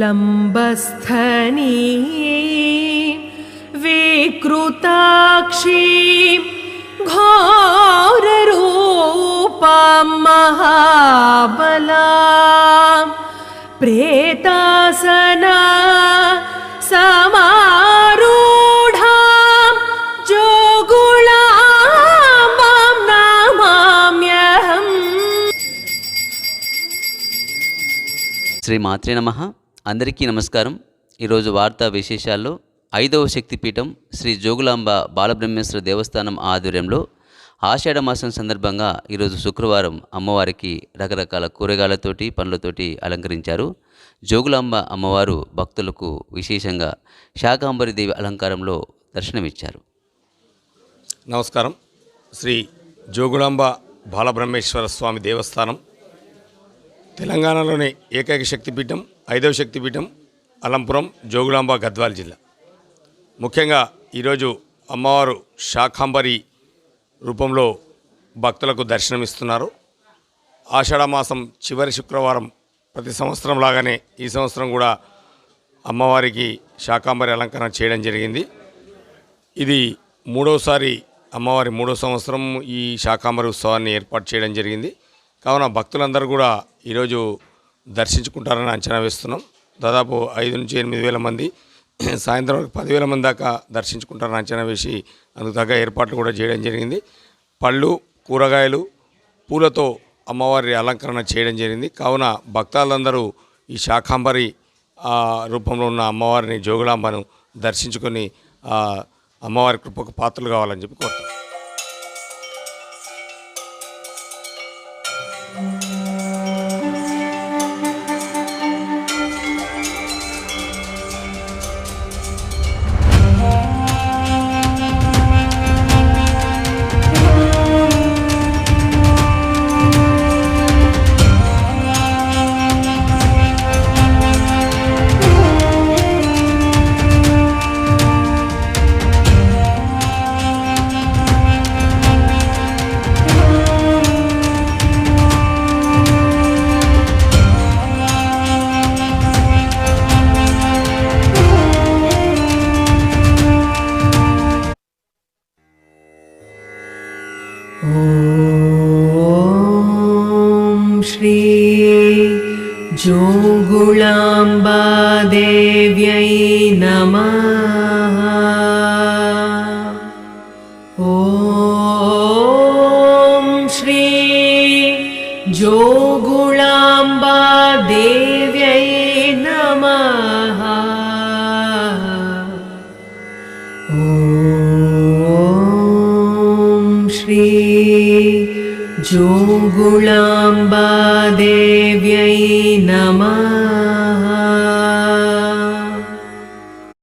लम्बस्थनी विकृताक्षी महाबला प्रेतासना శ్రీ మాత్రే నమ. అందరికీ నమస్కారం. ఈరోజు వార్తా విశేషాల్లో ఐదవ శక్తిపీఠం శ్రీ జోగులాంబ బాలబ్రహ్మేశ్వర దేవస్థానం ఆధ్వర్యంలో ఆషాఢ మాసం సందర్భంగా ఈరోజు శుక్రవారం అమ్మవారికి రకరకాల కూరగాయలతోటి పండ్లతోటి అలంకరించారు. జోగులాంబ అమ్మవారు భక్తులకు విశేషంగా శాకాంబరి దేవి అలంకారంలో దర్శనమిచ్చారు. నమస్కారం. శ్రీ జోగులాంబ బాలబ్రహ్మేశ్వర స్వామి దేవస్థానం తెలంగాణలోని ఏకైక శక్తిపీఠం ఐదవ శక్తిపీఠం అలంపురం జోగులాంబ గద్వాల్ జిల్లా. ముఖ్యంగా ఈరోజు అమ్మవారు శాకాంబరి రూపంలో భక్తులకు దర్శనమిస్తున్నారు. ఆషాఢమాసం చివరి శుక్రవారం ప్రతి సంవత్సరం లాగానే ఈ సంవత్సరం కూడా అమ్మవారికి శాకాంబరి అలంకరణ చేయడం జరిగింది. ఇది మూడోసారి అమ్మవారి మూడో సంవత్సరం ఈ శాకాంబరి ఉత్సవాన్ని ఏర్పాటు చేయడం జరిగింది. కావున భక్తులందరూ కూడా ఈరోజు దర్శించుకుంటారని అంచనా వేస్తున్నాం. దాదాపు ఐదు నుంచి ఎనిమిది వేల మంది సాయంత్రం వరకు పదివేల మంది దాకా దర్శించుకుంటారని అంచనా వేసి అందుకు తగ్గ ఏర్పాట్లు కూడా చేయడం జరిగింది. పళ్ళు కూరగాయలు పూలతో అమ్మవారి అలంకరణ చేయడం జరిగింది. కావున భక్తాలందరూ ఈ శాకాంబరి రూపంలో ఉన్న అమ్మవారిని జోగులాంబను దర్శించుకొని అమ్మవారి కృపకు పాత్రలు కావాలని చెప్పి కోరుతాం ॐ श्री जोगुलाम्बादेव्यै नमः ॐ श्री जोगुलाम्बादेव्यै नमः ॐ श्री जुङ्गुलाम्बा देव्यै नमः।